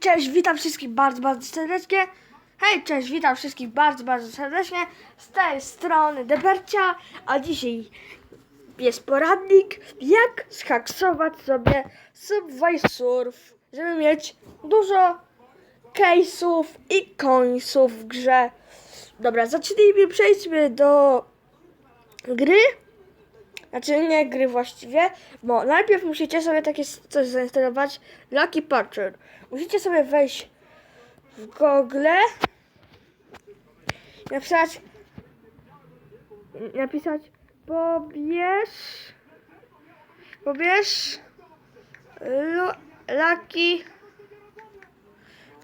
cześć, witam wszystkich bardzo, bardzo serdecznie. Hej, cześć, witam wszystkich bardzo, bardzo serdecznie. Z tej strony Debercia, a dzisiaj jest poradnik, jak schaksować sobie Subway Surf, żeby mieć dużo case'ów i końców w grze. Dobra, zacznijmy, przejdźmy do gry. Znaczy nie gry właściwie, bo najpierw musicie sobie takie coś zainstalować Lucky Patcher. Musicie sobie wejść w Google napisać napisać pobierz pobierz Lu- Lucky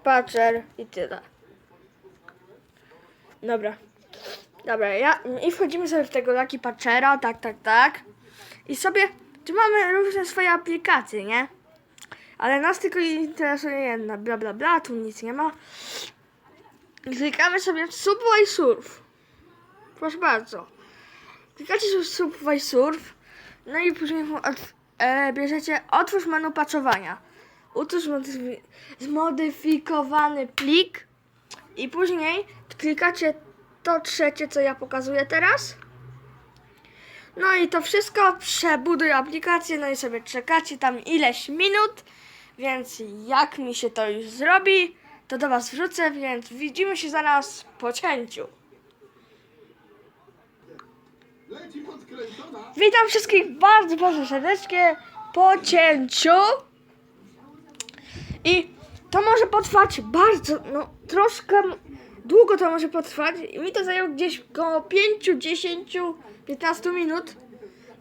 Patcher i tyle. Dobra. Dobra, ja, i wchodzimy sobie w tego Lucky Patchera, tak, tak, tak. I sobie, tu mamy różne swoje aplikacje, nie? Ale nas tylko interesuje jedna, bla, bla, bla, tu nic nie ma. Klikamy sobie w Subway Surf. Proszę bardzo. Klikacie w Subway Surf, no i później od, e, bierzecie otwórz menu patchowania. Utwórz modyfi- zmodyfikowany plik i później klikacie to trzecie, co ja pokazuję teraz. No i to wszystko przebuduj aplikację, no i sobie czekacie tam ileś minut, więc jak mi się to już zrobi, to do Was wrzucę, więc widzimy się zaraz po cięciu. Witam wszystkich bardzo, bardzo serdecznie po cięciu. I to może potrwać bardzo, no troszkę długo to może potrwać. I mi to zajęło gdzieś około 5, 10, 15 minut.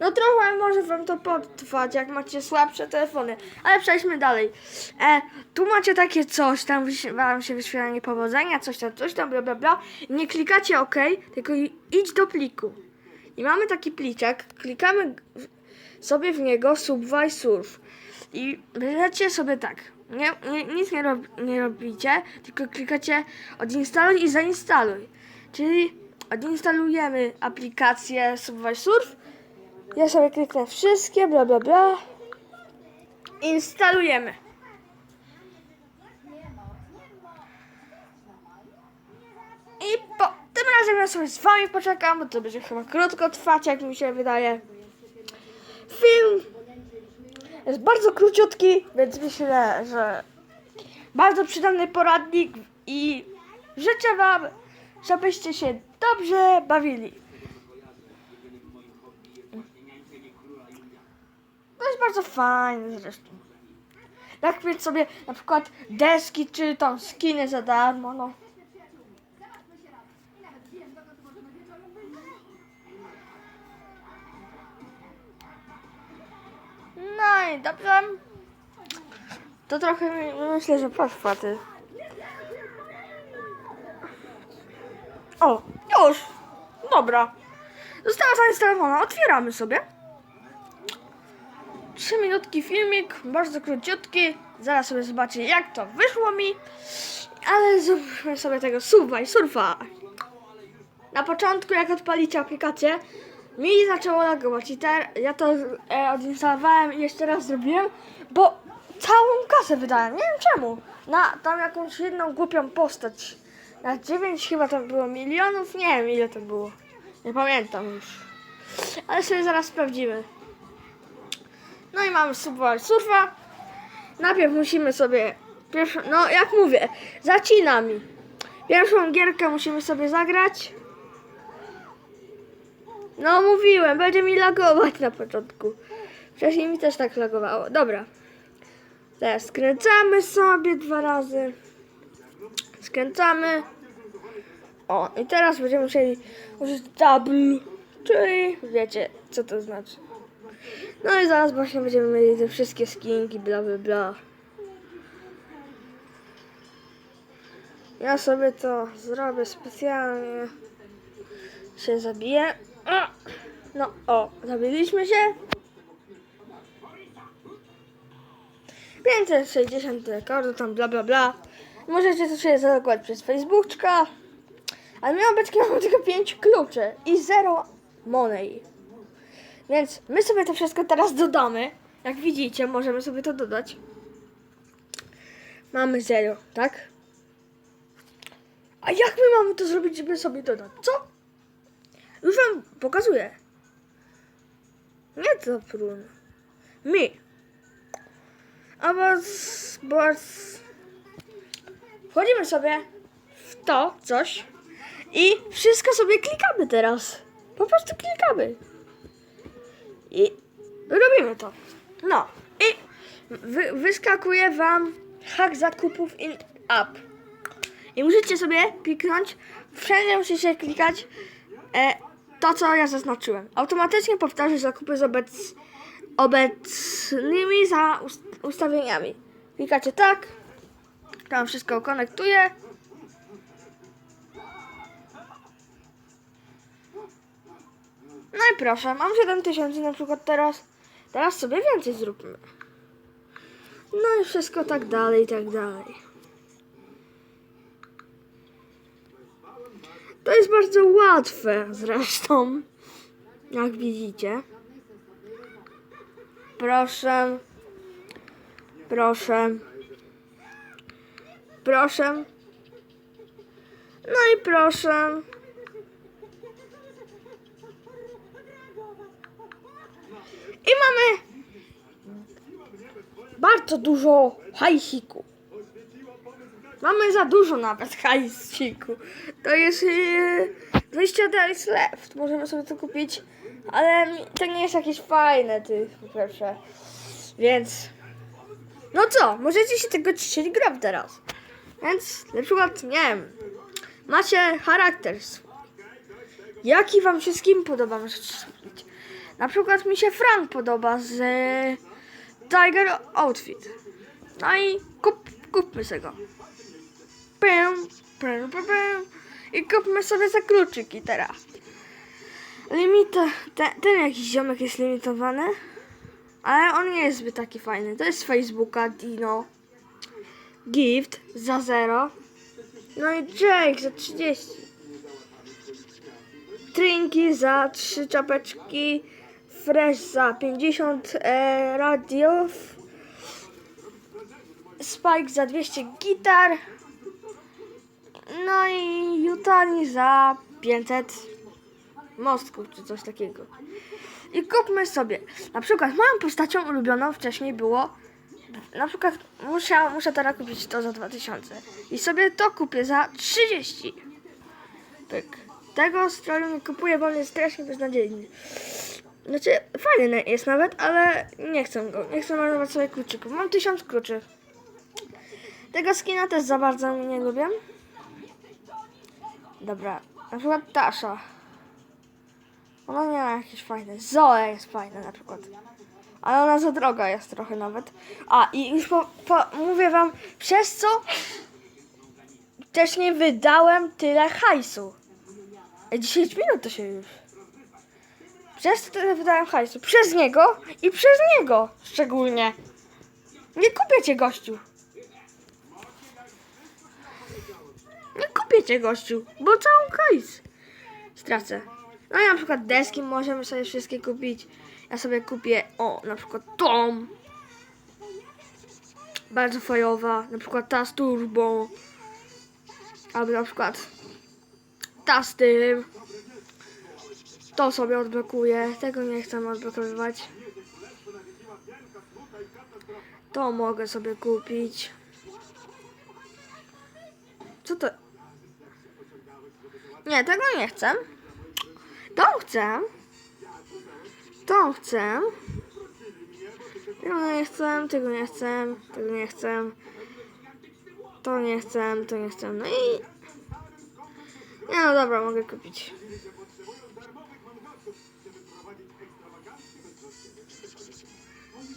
No trochę może wam to potrwać, jak macie słabsze telefony. Ale przejdźmy dalej. E, tu macie takie coś, tam wam się wyświetla niepowodzenia, coś tam, coś tam, bla bla bla. Nie klikacie OK, tylko idź do pliku. I mamy taki pliczek, klikamy sobie w niego Subway Surf. I bierzecie sobie tak, nie, nie, nic nie, rob, nie robicie, tylko klikacie odinstaluj i zainstaluj. Czyli odinstalujemy aplikację Subway Surf. Ja sobie kliknę wszystkie, bla bla bla. Instalujemy. I po, tym razem ja sobie z wami poczekam, bo to będzie chyba krótko trwać, jak mi się wydaje. Film jest bardzo króciutki, więc myślę, że bardzo przydatny poradnik i życzę wam, żebyście się dobrze bawili. To jest bardzo fajne zresztą. Jak mieć sobie na przykład deski czy tam skiny za darmo, no. I dobrze. To trochę myślę, że potrwa ty. O, już. Dobra. Została zainstalowana. Otwieramy sobie. Trzy minutki filmik, bardzo króciutki. Zaraz sobie zobaczę jak to wyszło mi. Ale zróbmy sobie tego suwa i surfa. Na początku jak odpalicie aplikację, mi zaczęło lagować i ter, ja to e, odinstalowałem i jeszcze raz zrobiłem, bo całą kasę wydałem, nie wiem czemu. Na tam jakąś jedną głupią postać. Na 9 chyba tam było milionów, nie wiem ile to było. Nie pamiętam już. Ale sobie zaraz sprawdzimy. No i mamy Subway Surfa. Najpierw musimy sobie pierwszą, no jak mówię, zacina mi. Pierwszą gierkę musimy sobie zagrać. No mówiłem, będzie mi lagować na początku. Wcześniej mi też tak lagowało. Dobra. Teraz skręcamy sobie dwa razy. Skręcamy. O, i teraz będziemy musieli użyć double, czyli wiecie, co to znaczy. No i zaraz właśnie będziemy mieli te wszystkie skinki, bla bla bla. Ja sobie to zrobię specjalnie. Się zabiję. No, o, zabiliśmy się. 560 rekordu, tam bla bla bla. Możecie to sobie zalogować przez Facebooka. Ale my obecnie mamy tylko 5 kluczy i 0 money. Więc my sobie to wszystko teraz dodamy. Jak widzicie, możemy sobie to dodać. Mamy zero, tak? A jak my mamy to zrobić, żeby sobie dodać? Co? Już wam pokazuję. Nie to prun. Mi. A was, was... Wchodzimy sobie w to coś i wszystko sobie klikamy teraz. Po prostu klikamy. I robimy to. No. I wy, wyskakuje wam hak zakupów in app. I musicie sobie kliknąć, wszędzie musicie klikać e, to, co ja zaznaczyłem. Automatycznie powtarza zakupy z obec, obecnymi za ust, ustawieniami. Klikacie tak, tam wszystko konektuje. No i proszę, mam 7000 na przykład teraz. Teraz sobie więcej zróbmy. No i wszystko tak dalej, tak dalej. To jest bardzo łatwe zresztą, jak widzicie. Proszę, proszę, proszę. No i proszę. I mamy bardzo dużo hajsiku. Mamy za dużo nawet hajsiku. To jest yy, 20 days left. Możemy sobie to kupić, ale to nie jest jakieś fajne, ty po pierwsze. Więc no co, możecie się tego cieszyć grać teraz. Więc na przykład, nie wiem, macie charakter. Jaki wam się z kim podoba, możecie zrobić. Na przykład mi się Frank podoba z e, Tiger Outfit. No i kup, kupmy sobie go. Pę, pę, pę, pę. I kupmy sobie za kluczyki teraz. Limit, ten, ten jakiś ziomek jest limitowany, ale on nie jest zbyt taki fajny. To jest z Facebooka, Dino. Gift za 0. No i Jake za 30. Trinki za 3 czapeczki. Fresh za 50 e, radiów. Spike za 200 gitar. No i Jutani za 500 mostków czy coś takiego. I kupmy sobie. Na przykład moją postacią ulubioną wcześniej było. Na przykład muszę, muszę teraz kupić to za 2000. I sobie to kupię za 30. Pyk. Tego stroju nie kupuję, bo on jest strasznie beznadziejny. Znaczy, fajny jest nawet, ale nie chcę go. Nie chcę marnować sobie kluczyków. Mam 1000 kluczy. Tego skina też za bardzo nie lubię. Dobra, na przykład Tasha. Ona nie ma jakieś fajne. Zoe jest fajna na przykład. Ale ona za droga jest trochę nawet. A i już po, po, mówię wam, przez co też nie wydałem tyle hajsu. Ej, 10 minut to się już. Przez to tyle wydałem hajsu. Przez niego i przez niego szczególnie. Nie kupię cię gościu. Kupię cię gościu, bo całą hajs stracę. No i na przykład deski możemy sobie wszystkie kupić. Ja sobie kupię, o, na przykład tą. Bardzo fajowa. Na przykład ta z turbo. Albo na przykład ta z tym. To sobie odblokuję. Tego nie chcę odblokowywać. To mogę sobie kupić. Co to? Nie, tego nie chcę. To chcę. To chcę. Tego nie chcę, tego nie chcę, tego nie chcę. To nie chcę, to nie chcę. No i... Nie no dobra, mogę kupić.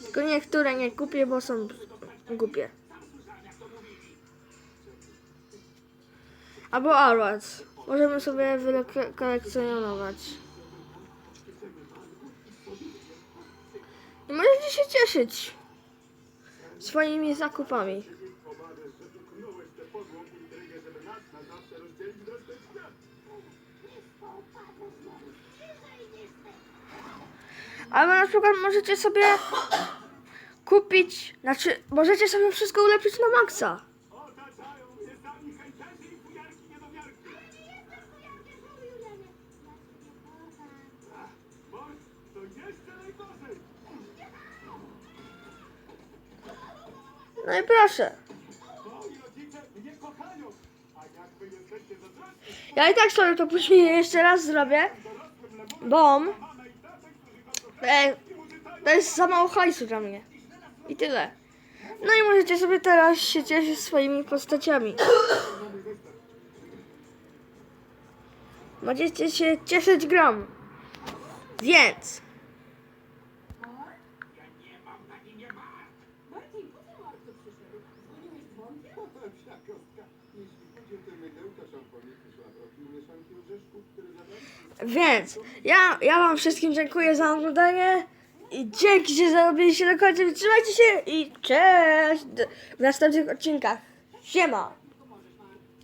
Tylko niektóre nie kupię, bo są głupie. Albo Arrows. Możemy sobie wykolekcjonować. I możecie się cieszyć swoimi zakupami. Albo na przykład możecie sobie kupić, znaczy możecie sobie wszystko ulepszyć na maksa. No i proszę. Ja i tak sobie to później jeszcze raz zrobię, dorosłym lemurom, bo mama i tatek, którzy was kochają e, to jest za mało hajsu dla mnie. I tyle. No i możecie sobie teraz się cieszyć swoimi postaciami. Możecie się cieszyć grą. Więc Kostka. Jeśli chodzi o te mydełka, szamponiki, szlafroki mieszanki orzeszków, które Więc ja, ja wam wszystkim dziękuję za oglądanie i dzięki, że zarobiliście do końca. Trzymajcie się i cześć w następnych odcinkach. Siema!